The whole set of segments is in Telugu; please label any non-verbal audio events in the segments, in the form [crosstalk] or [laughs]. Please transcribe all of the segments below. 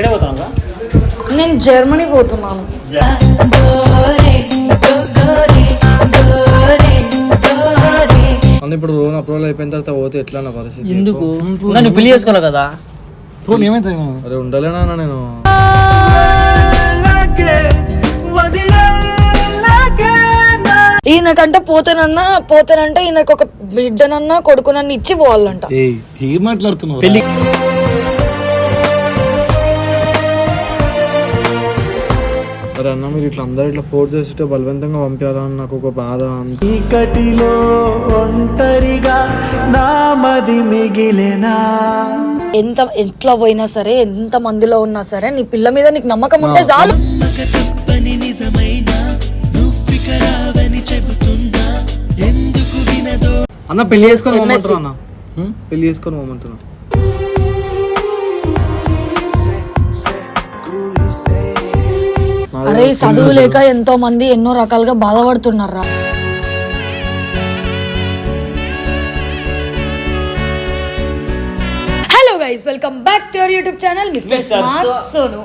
ఎక్కడే పోతాను నేను జర్మనీ పోతున్నాను. ఇప్పుడు లోన్ అప్రూవల్ అయిపోయిన తర్వాత పోతే ఎట్లా నా పరిస్థితి? ఎందుకు? నన్ను పెళ్ళి చేసుకోవాలి కదా? పోనీ ఏమైతే అరే ఉండలేనా నేను? ఈయనకంటే పోతానన్నా పోతానంటే ఈయనకు ఒక బిడ్డనన్నా కొడుకునన్నా ఇచ్చి పోవాలంట. ఏ ఏం మాట్లాడుతున్నావు పెళ్ళి అరే అన్న మీరు ఇట్లా అందరు ఇట్లా ఫోర్స్ చేస్తే బలవంతంగా పంపాలని నాకు ఒక బాధ చీకటిలో ఒంటరిగా నామది మిగిలెనా? ఎంత ఎట్లా పోయినా సరే ఎంత మందిలో ఉన్నా సరే నీ పిల్ల మీద నీకు నమ్మకం ఉంటే చాలు. తప్పని నిజమైనా నువ్విక రావని చెబుతున్నా. ఎందుకు వినదో అన్న పెళ్ళి చేసుకొని పోమంటారు అన్న? పెళ్ళి చేసుకొని పోమంటున్నా అరే చదువు లేక ఎంతో మంది ఎన్నో రకాలుగా బాధపడుతున్నారా hello guys welcome back to our YouTube channel mister smart Sonu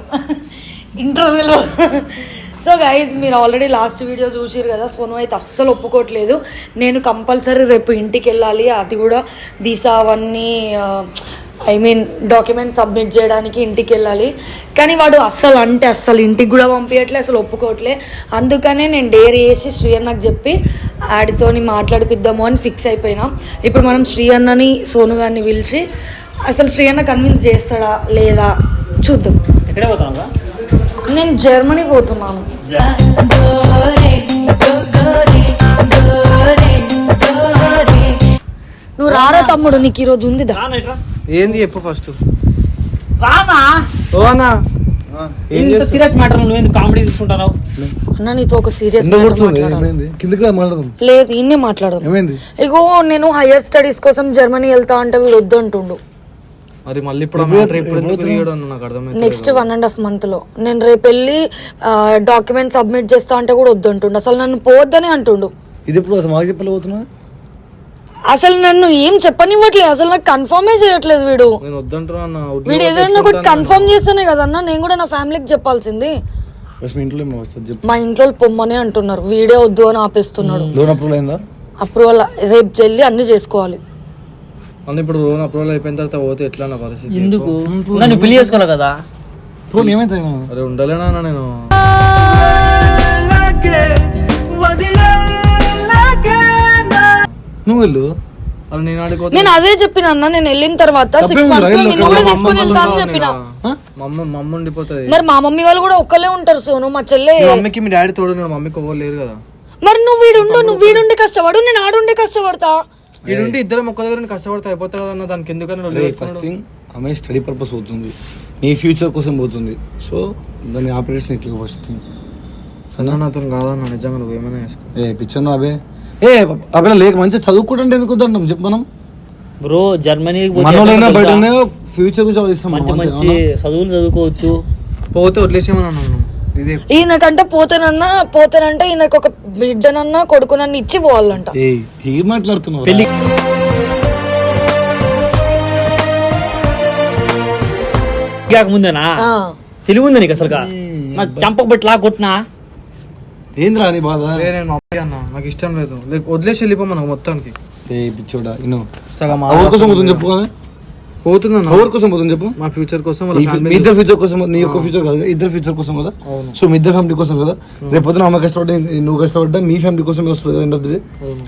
ఇంటర్వ్యూలో సో గైజ్ మీరు ఆల్రెడీ లాస్ట్ వీడియో చూసిరు కదా సోను అయితే అస్సలు ఒప్పుకోవట్లేదు. నేను కంపల్సరీ రేపు ఇంటికి వెళ్ళాలి అది కూడా వీసా అవన్నీ ఐ మీన్ డాక్యుమెంట్ సబ్మిట్ చేయడానికి ఇంటికి వెళ్ళాలి. కానీ వాడు అస్సలు అంటే అస్సలు ఇంటికి కూడా పంపించట్లే అసలు ఒప్పుకోవట్లే. అందుకనే నేను డేర్ చేసి శ్రీ అన్నకు చెప్పి ఆడితోని మాట్లాడిపిద్దాము అని ఫిక్స్ అయిపోయినా. ఇప్పుడు మనం శ్రీ అన్నని సోను గారిని పిలిచి అసలు శ్రీ అన్న కన్విన్స్ చేస్తాడా లేదా చూద్దాం. నేను జర్మనీ పోతున్నాను. నువ్వు రారా తమ్ముడు నీకు ఈరోజు ఉందిదా? ఏంది చెప్పు ఫస్ట్. రానా ఓ అన్న ఇంత సీరియస్ మ్యాటర్ నువ్వు ఎందుకు కామెడీ తీసుకుంటావు అన్న నీతో ఒక సీరియస్ లేదు ఇన్నే మాట్లాడదు. ఇగో నేను హైయర్ స్టడీస్ కోసం జర్మనీ వెళ్తా అంటే వీడు వద్దు అంటుండు మరి మళ్ళీ ఇప్పుడు నెక్స్ట్ వన్ అండ్ హాఫ్ మంత్లో. నేను రేపు వెళ్ళి డాక్యుమెంట్ సబ్మిట్ చేస్తా అంటే కూడా వద్దు అంటుండు అసలు నన్ను పోవద్దని అంటుండు. ఇది ఇప్పుడు మాకు చెప్పలేకపోతున్నా అసలు నన్ను ఏం చెప్పనివ్వట్లేదు. అసలు నాకు కన్ఫర్మే చేయట్లేదు వీడు. నేను వద్దంటున్నా అన్న వద్దు వీడు ఏదైనా ఒకటి కన్ఫర్మ్ చేస్తేనే కదన్నా నేను కూడా నా ఫ్యామిలీకి చెప్పాల్సింది. మీ ఇంట్లో పొమ్మనే అంటున్నారు. వీడే వద్దు అని ఆపేస్తున్నాడు. లోన్ అప్రూవల్ అయిందా? అప్రూవల్ రేపు వెళ్ళి అన్ని చేసుకోవాలి. అన్న ఇప్పుడు లోన్ అప్రూవల్ అయిపోయిన తర్వాత పోతే ఎట్లా నా పరిస్థితి ఎందుకు? నన్ను పెళ్ళి చేసుకోవాలి కదా? అరే ఉండలేనా అన్న నేను? నువ్వు వెళ్ళు. నేను అదే చెప్పిన అన్న నేను వెళ్ళిన తర్వాత సిక్స్ మంత్స్లో నిన్ను కూడా తీసుకొని వెళ్తా అని చెప్పిన. మా అమ్మ మా అమ్మ ఉండిపోతుంది. మరి మా మమ్మీ వాళ్ళు కూడా ఒక్కలే ఉంటారు సోను మా చెల్లె. మీ మమ్మీకి మీ డాడీ తోడు మా మమ్మీకి ఎవరు లేరు కదా. మరి నువ్వు వీడుండు నువ్వు వీడుండి కష్టపడు నేను ఆడుండి కష్టపడతా. ఈడుంటే ఇద్దరం ఒక్క దగ్గర కష్టపడితే అయిపోతా కదా అన్న దానికి ఎందుకని ఫస్ట్ థింగ్ ఆమె స్టడీ పర్పస్ పోతుంది. మీ ఫ్యూచర్ కోసం పోతుంది. సో దాని ఆపరేషన్ ఇట్లా ఫస్ట్ థింగ్ సన్నా అతను కాదన్న నిజంగా నువ్వు ఏమైనా వేసుకో ఏ పిచ్చర్ అబే ఏ అక్కడ లేక మంచిగా చదువుకుంటే ఎందుకు వద్దంటాం? చెప్పు మనం. బ్రో జర్మనీకి పోతే మనోళ్ళైనా ఎట్లా బయట? ఫ్యూచర్ గురించి ఆలోచిస్తాం మంచి మంచి చదువులు చదువుకోవచ్చు. పోతే వదిలేసేమని ఈయనకంటే పోతానన్నా పోతానంటే ఈయనకు ఒక బిడ్డనన్నా కొడుకునన్నా ఇచ్చి పోవాలంట. ఏ మాట్లాడుతున్నావు పెళ్ళి కాకముందేనా. తెలివి ఉందా నీకు అసలు నాకు చంపక బట్టి లా కొట్టినా? ఏంద్రా నీ బాధ? నేను మా అబ్బాయి అన్న నాకు ఇష్టం లేదు. లేక వదిలేసి వెళ్ళిపో మనకు మొత్తానికి. ఏ పిచ్చోడా ఇను సగం ఎవరి కోసం పోతుంది చెప్పు కానీ? పోతుందన్న. ఎవరి కోసం పోతుంది చెప్పు? మా ఫ్యూచర్ కోసం ఈ మీ ఇద్దరు ఫ్యూచర్ కోసం నీ యొక్క ఫ్యూచర్ కాదు కదా, ఇద్దరు ఫ్యూచర్ కోసం కదా? సో మీ ఇద్దరు ఫ్యామిలీ కోసం కదా? రేపు పొద్దున కష్టపడ్డా నువ్వు కష్టపడ్డా మీ ఫ్యామిలీ కోసమే వస్తుంది కదా ఎండ్ ఆఫ్ ది డే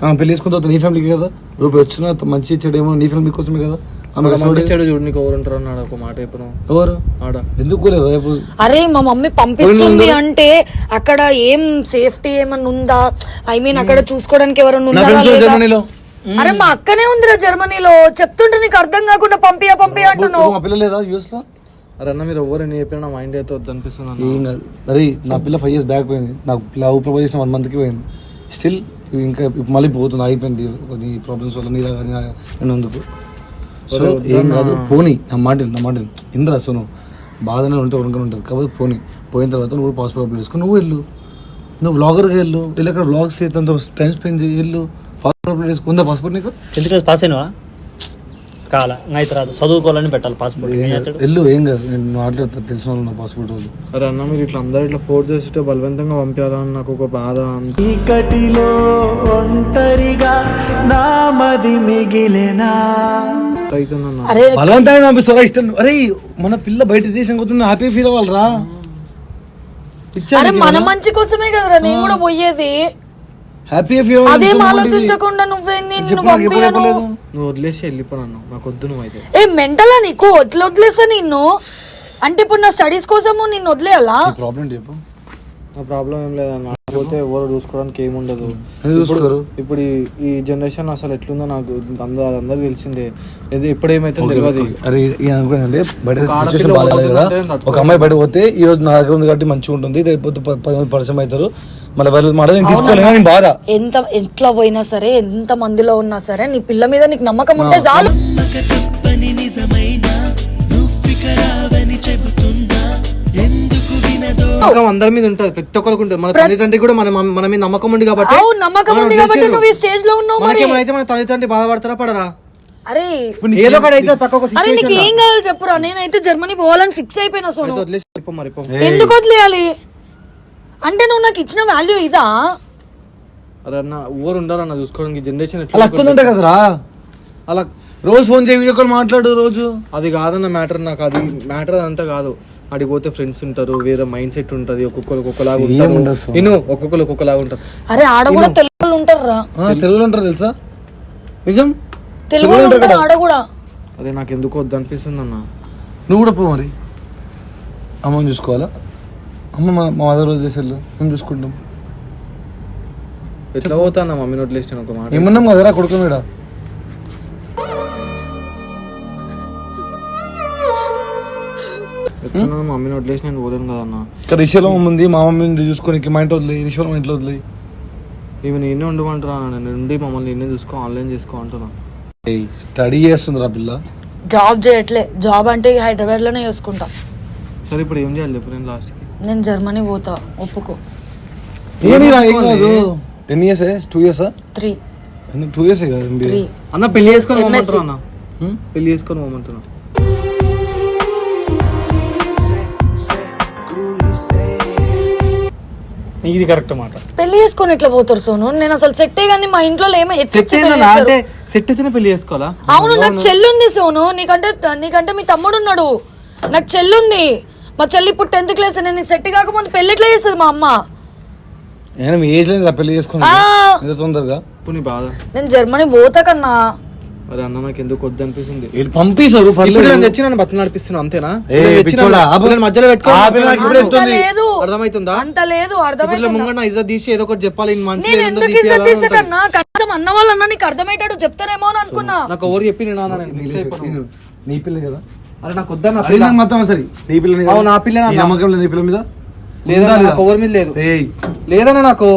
ఆమె పెళ్ళి చేసుకున్న తర్వాత నీ ఫ్యామిలీకి కదా? రూపాయి వచ్చిన మంచి చెడేమో నీ ఫ్యామిలీ కోసమే కదా? ఎవరు ఉంటారు అన్నాడు ఒక మాట చెప్పను ఎవరు? ఆడ. ఎందుకు రేపు? అరే మా మమ్మీ పంపిస్తుంది అంటే అక్కడ ఏం సేఫ్టీ ఏమన్నా ఉందా? ఐ మీన్ అక్కడ చూసుకోవడానికి ఎవరైనా నా ఉన్నారా ఫ్రెండ్స్ లేదా? జర్మనీలో. అరే మా అక్కనే ఉందిరా జర్మనీలో. చెప్తుంటే నీకు అర్థం కాకుండా పంపియా పంపియా అంటున్నావు. మా పిల్ల లేదా యూఎస్లో అరే అన్న మీరు ఎవరు చెప్పినా నా మైండ్ అయితే వద్దు అనిపిస్తుంది అన్న. ఏం కాదు. అరే నా పిల్ల ఫైవ్ ఇయర్స్ బ్యాక్ పోయింది. నాకు లవ్ ప్రపోజ్ చేసిన వన్ మంత్కి పోయింది. స్టిల్ ఇంకా ఇప్పుడు మళ్ళీ పోతుంది అయిపోయింది. కొన్ని ప్రాబ్లమ్స్ వల్ల నీ నేను అందుకు సో ఏం కాదు పోనీ నా మాట నా మాట. ఇంద్రా సోను బాధనే ఉంటే ఉడకనే ఉంటుంది. కాబట్టి పోనీ. పోయిన తర్వాత నువ్వు పాస్పోర్ట్ అప్లై చేసుకుని నువ్వు వెళ్ళు. నువ్వు వ్లాగర్గా వెళ్ళు. వెళ్ళి అక్కడ వ్లాగ్స్ తనతో టైం స్పెండ్ చేయి వెళ్ళు. పాస్పోర్ట్ అప్లై చేసుకో. ఉందా పాస్పోర్ట్ నీకు? టెన్త్ క్లాస్ పాస్ అయినవా? కాల అయితే రాదు. చదువుకోవాలని పెట్టాలి పాస్పోర్ట్. వెళ్ళు ఏం కాదు. నేను మాట్లాడతా. తెలిసిన వాళ్ళు నా పాస్పోర్ట్ వాళ్ళు అరే అన్న మీరు ఇట్లా అందరు ఇట్లా ఫోర్స్ చేస్తుంటే బలవంతంగా పంపాలని నాకు ఒక బాధ చీకటిలో ఒంటరిగా నా మది మిగిలెనా? అరే బలవంతంగా పంపిస్తారా ఇష్టం. అరే మన పిల్ల బయట దేశం కొద్ది హ్యాపీ ఫీల్ అవ్వాలరా. అరే మన మంచి కోసమే కదరా నేను కూడా పోయేది. హ్యాపీ ఫీల్ అదేం ఆలోచించకుండా నువ్వేంది నిన్ను పంపియను. నువ్వు వదిలేసి వెళ్ళిపోనన్నావు నాకు వద్దు నువ్వు అయితే ఏ మెంటలా నీకు? వదిలి వదిలేసా నిన్ను? అంటే ఇప్పుడు నా స్టడీస్ కోసము నిన్ను వదిలేయాలా? ప్రాబ్లం చెప్పు. నా ప్రాబ్లం ఏం లేదన్న. పోతే ఎవరు చూసుకోవడానికి ఏముండదు చూసుకోరు? ఇప్పుడు ఈ- జనరేషన్ అసలు ఎట్లుందో నాకు అందరూ అందరికి తెలిసిందే. ఇది ఎప్పుడు ఏమైతే తెలియదు అరే ఈ అనుకుందంటే బయట ఒక ఆడపిల్ల సిచ్యువేషన్ బాగాలేదు కదా. పోతుందంటే ఒక అమ్మాయి బయట పోతే ఈ రోజు నా దగ్గర ఉంది కాబట్టి మంచిగా ఉంటుంది. రేపు ప- పది మంది పరిచయం అవుతారు. మళ్ళీ వాళ్ళు మాట నేను తీసుకోలేను నేను బాధ. ఎంత ఎట్లా పోయినా సరే ఎంత మందిలో ఉన్నా సరే నీ పిల్ల మీద నీకు నమ్మకం ఉంటే చాలు. నిజమైనా వినదో నమ్మకం అందరి మీద ఉంటుంది. ప్రతి ఒక్కరికి ఉంటుంది. మన తల్లిదండ్రి కూడా మన మన మీద నమ్మకం ఉంది కాబట్టి అవును నమ్మకం మనం ఉంది కాబట్టి. నువ్వు ఈ స్టేజ్లో ఉన్నావు మరి. మనకేమైతే మన తల్లిదండ్రి బాధపడతారా పడరా? అరే ఏదో అయితే నీకు ఏం కావాలి చెప్పురా? నేనైతే జర్మనీ పోవాలని ఫిక్స్ అయిపోయినా సోను. ఎందుకు వదిలేయాలి? అంటే నువ్వు నాకు ఇచ్చిన వాల్యూ ఇదా? అరే అన్న ఊరు ఉండాలన్న చూసుకోవడానికి జనరేషన్ అలా కదరా? అలా రోజు ఫోన్ చేయి వీడియో కాల్ మాట్లాడు రోజు. అది కాదన్న మ్యాటర్ నాకు అది మ్యాటర్ అదంతా కాదు. అడిగి పోతే ఫ్రెండ్స్ ఉంటారు వేరే మైండ్ సెట్ ఉంటది ఒక్కొక్కరు ఒక్కొక్కలాగా ఉంటారు. ఇను ఒక్కొక్కరు ఒక్కొక్కలాగా ఉంటారు. అరే ఆడ కూడా తెలుగు ఉంటారా ఆ, తెలుగులో అంటారు తెలుసా? నిజం? తెలుగు ఉంటారు ఆడ కూడా. అరే నాకు ఎందుకు వద్దు అనిపిస్తుంది అన్న. నువ్వు కూడా పో మరి. అమ్మని చూసుకోవాలా? అమ్మ మా మా మదర్ రోజు చేసేళ్ళు మేము చూసుకుంటాం. ఎట్లా పోతా అన్న మమ్మీ నోట్లు వేసిన ఒక మాట. ఏమన్నాం కదరా కొడుకు మీద ఎట్లా మమ్మీ నోట్లు వేసి నేను పోలేను కదన్న ఇక్కడ రిషలో ఉంది మా మమ్మీ ఉంది చూసుకోనికి మా ఇంట్లో వదిలే రిషలో మా ఇంట్లో వదిలే. ఇవి నేనే ఉండమంటారా నేను ఉండి మమ్మల్ని నేనే చూసుకో ఆన్లైన్ చేసుకో అంటున్నా. స్టడీ చేస్తుంది రా పిల్ల. జాబ్ చేయట్లే. జాబ్ అంటే హైదరాబాద్లోనే చేసుకుంటా. సరే ఇప్పుడు ఏం చేయాలి చెప్పు నేను లాస్ట్కి. నేను జర్మనీ పోతా ఒప్పుకో. ఏమిరా ఏం కాదు? ఎన్ని years two years three two years కదా అన్న పెళ్ళి చేసుకొని అన్న. పెళ్ళి చేసుకొని పోమంటున్నా. ఇది కరెక్ట్ మాట. పెళ్ళి చేసుకొని ఎట్లా పోతారు సోను? నేను అసలు సెట్టే కానీ మా ఇంట్లో సెట్ పెళ్ళి అంటే? సెట్ అయితేనే పెళ్ళి చేసుకోవాలా? అవును నాకు చెల్లుంది సోను. నీకంటే నీకంటే మీ తమ్ముడు ఉన్నాడు. నాకు చెల్లుంది. మా చెల్లి ఇప్పుడు టెన్త్ క్లాస్ నేను సెట్ కాకపోతే పెళ్ళి ఎట్లా చేస్తుంది మా అమ్మ? మీ ఏజ్ లేదు పెళ్ళి చేసుకుని ఆ, ఎంత తొందరగా? బాధ. నేను జర్మనీ పోతా కన్నా. అరే అన్న నాకు ఎందుకు వద్దు అనిపిస్తుంది. వీళ్ళు పంపిస్తారు తెచ్చి నన్ను బతులు నడిపిస్తున్నా అంతేనా? మధ్యలో. లేదు అర్థమవుతుందా అంత లేదు అర్థమైతుంది? నా ఇజ్జత్ తీసి ఏదో ఒకటి చెప్పాలి ఇన్ని మంచి నేను ఎందుకు ఇజ్జత్ తీసకన్నా కనీసం అన్న నీకు అర్థమయ్యేటట్టు చెప్తారేమో అని అనుకున్నా. నాకు ఎవరు చెప్పి నేను అన్నా నీ మిస్ అయిపోయాను. నీ పిల్ల కదా? అరే నాకు సరే. నీ పిల్ల అవును, నా పిల్లనే అన్న. నమ్మకం లేదు నీ పిల్ల మీద? లేదా? నాకు ఎవరి మీద లేదు. లేదన్న నాకు.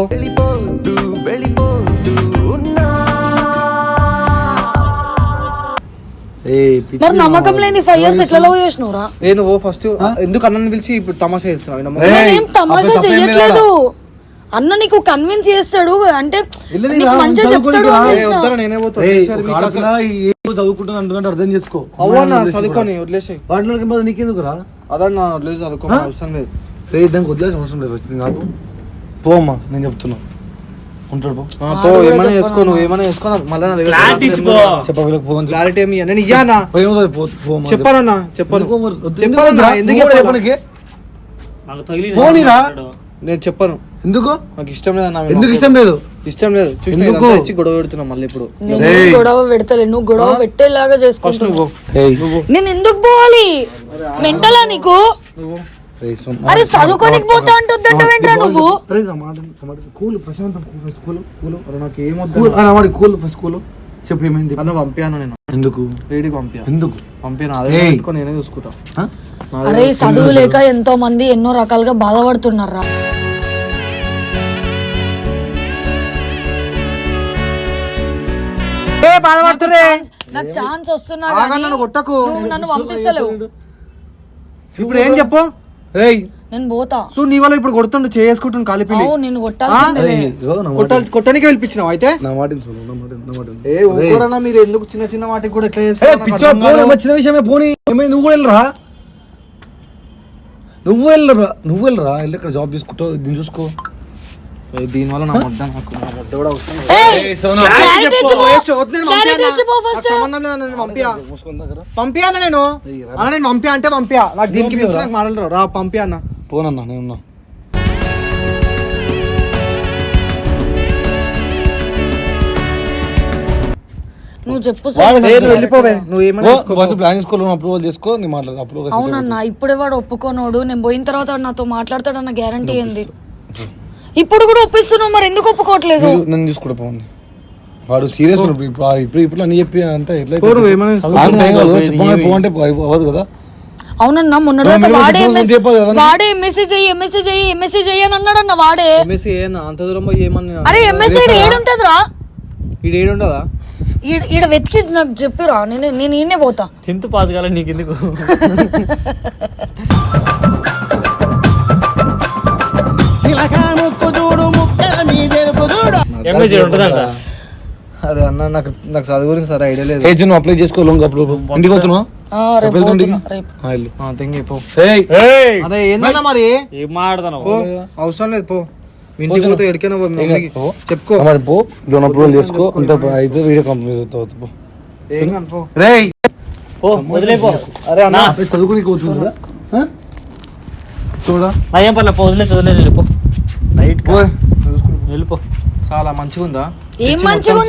మరి నమ్మకం లేని ఫైవ్ ఇయర్స్ ఎట్లా లవ్ చేసినవురా ఏ నువ్వు ఫస్ట్ ఎందుకు అన్నని పిలిచి ఇప్పుడు తమాషా చేస్తున్నావు? నేనేం తమాషా చెయ్యట్లేదు. అన్న నీకు కన్విన్స్ చేస్తాడు అంటే నీకు మంచిగా చెప్తాడు నేనే పోతా. చదువుకుంటుంది అంటుందంటే అర్థం చేసుకో. అవ్వన్న చదువుకొని వదిలేసాయి. వాటిలో బాధ నీకెందుకు రా అదన్న వదిలేసి చదువుకో అవసరం లేదు. రే దానికి వదిలేసిన అవసరం లేదు ఫస్ట్ కాదు పోమ్మా నేను చెప్తున్నా. ఉంటాడు పో. ఏమైనా చేసుకో నువ్వు ఏమైనా చేసుకో మళ్ళీ నా దగ్గర క్లారిటీ ఇచ్చిపో చెప్ప. వీళ్ళకి పోదని చెప్పు. క్లారిటీ ఏమి ఇయ్య. నేను ఇయ్యానా చెప్పానన్నా చెప్పాను. ఎందుకో. చెప్పానన్నా నువ్వు పోనీరా. నేను చెప్పాను. ఎందుకు? నాకు ఇష్టం లేదు అన్న ఎందుకు ఇష్టం లేదు? ఇష్టం లేదు. ఇచ్చి గొడవ పెడుతున్నా మళ్ళీ ఇప్పుడు. గొడవ పెడతలే? నువ్వు గొడవ పెట్టేలాగా నువ్వు ఏయ్. నేను ఎందుకు పోవాలి? మెంటలా నీకు? సుమ్. అరే చదువుకోనికి పోతా అంటుందంటావేంట్రా నువ్వు? అరే కూల్ ప్రశాంతం కూల్ ఫస్ట్ కూల్ కూల్. అరే నాకు ఏమొద్దు కూల్. ఫస్ట్ కూల్ చెప్పు ఏమైంది? అన్న పంపాను నేను? ఎందుకు? పంపాను ఎందుకు? పంపాను అదే నేనే చూసుకుంటా? అరే చదువు లేక ఎంతో మంది ఎన్నో రకాలుగా బాధపడుతున్నారా? నాకు ఛాన్స్ వస్తున్నా నన్ను కొట్టకు. నువ్వు నన్ను పంపిస్తలేవు. ఇప్పుడు ఏం చెప్పు? ఏయ్. నేను పోతా. సో నీ వల్ల ఇప్పుడు కొడుతుండు కాలిపిల్లి నేను కొట్టాలి కొట్టడానికి పిలిపించినావు అయితే? నా మాట. ఏ ఊరన్నా మీరు ఎందుకు చిన్న చిన్న వాటికి కూడా ఎట్లా చిన్న విషయమే పోనీ ఏమైంది నువ్వు కూడా వెళ్ళరా? నువ్వు వెళ్ళరా? నువ్వు వెళ్ళరా? వెళ్ళి ఇక్కడ జాబ్ చేసుకుంటావు దీన్ని చూసుకో. దీనివల్ల నా నాకు నా కూడా నేను నేను పంపియా. నేను? అన్న నేను పంపియా అంటే పంపియా. నాకు దీనికి పిలిచి నాకు మాటలు రా పంపియా అన్న. పోనన్నా నేనున్నా నువ్వు చెప్పు ఏ, సార్ నువ్వు వెళ్ళిపోవే. నువ్వు ఏమైనా ఫస్ట్ ప్లాన్ చేసుకో లోన్ అప్రూవల్ చేసుకో నీ మాట్లాడు అప్రూవల్ అవునన్నా ఇప్పుడే వాడు ఒప్పుకోనోడు. నేను పోయిన తర్వాత వాడు నాతో మాట్లాడతాడన్న గ్యారంటీ ఏంది? ఇప్పుడు కూడా ఒప్పిస్తున్నావు మరి ఎందుకు ఒప్పుకోవట్లేదు? నన్ను చూసుకుంటా పోండి. వాడు సీరియస్ ఇప్పుడు ఇప్పుడు ఇప్పుడు అన్ని చెప్పి అంతా ఎట్లా పో, నువ్వు ఏమైనా చెప్పండి పో అంటే అవ్వదు కదా. అవునన్నా మొన్న వాడే. వాడే ఎంఎస్సీ చెయ్యి ఎంఎస్సీ చెయ్యి ఎంఎస్సీ చెయ్యి అని అన్నాడన్న వాడే. అంత దూరం పోయి ఏమని అరే ఎంఎస్సీ ఏడుంటదిరా ఈడు ఏడు ఉండదా ఈడ ఈడ వెతికి నాకు చెప్పిరా నేను నేను ఈయనే పోతా. టెన్త్ పాస్ కాలే నీకు ఎందుకు [laughs] అరే అన్న నాకు నాకు చదువు గురించి సరే ఐడియా లేదు. ఏ నువ్వు అప్లై చేసుకో లోన్ అప్రూవల్ ఇంటికి పోతున్నావా? పో. అరే ఏందన్నా మరి? ఏం పో. అవసరం లేదు పో. ఇంటికి పోతే ఎడికైనా పో. పో. చెప్పుకో. మరి పో. లోన్ అప్రూవల్ చేసుకో. అంత అయితే వీడియో కంపెనీ అవుతుంది పో. పో. పో అరే అన్న. చదువుకుని పోతుందా చూడా ఏం పర్లేదు పో వదిలేదు వెళ్ళిపో లైట్ వెళ్ళిపో. చాలా మంచిగా ఉందా ఏం మంచిగా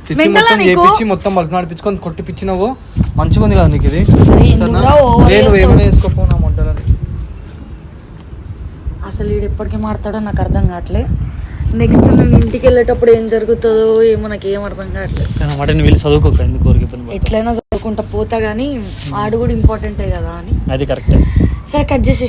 తిత్తి మెంటలా మొత్తం నీకు? చేపించి మొత్తం బల్క్ నడిపించుకొని కొట్టిపించినావు మంచిగా ఉంది కదా నీకు ఇది. నేను? ఏమైనా వేసుకోపో నా మొట్టలని అసలు వీడు ఎప్పటికీ మాడతాడో నాకు అర్థం కావట్లే. నెక్స్ట్ నేను ఇంటికి వెళ్ళేటప్పుడు ఏం జరుగుతుందో ఏమో నాకు ఏం అర్థం కావట్లేదు కానీ నువ్వు వెళ్ళి చదువుకోక ఎందుకు? ఎట్లయినా చదువుకుంటా పోతా కానీ ఆడు కూడా ఇంపార్టెంటే కదా అని. అది కరెక్టే సరే కట్ చేసి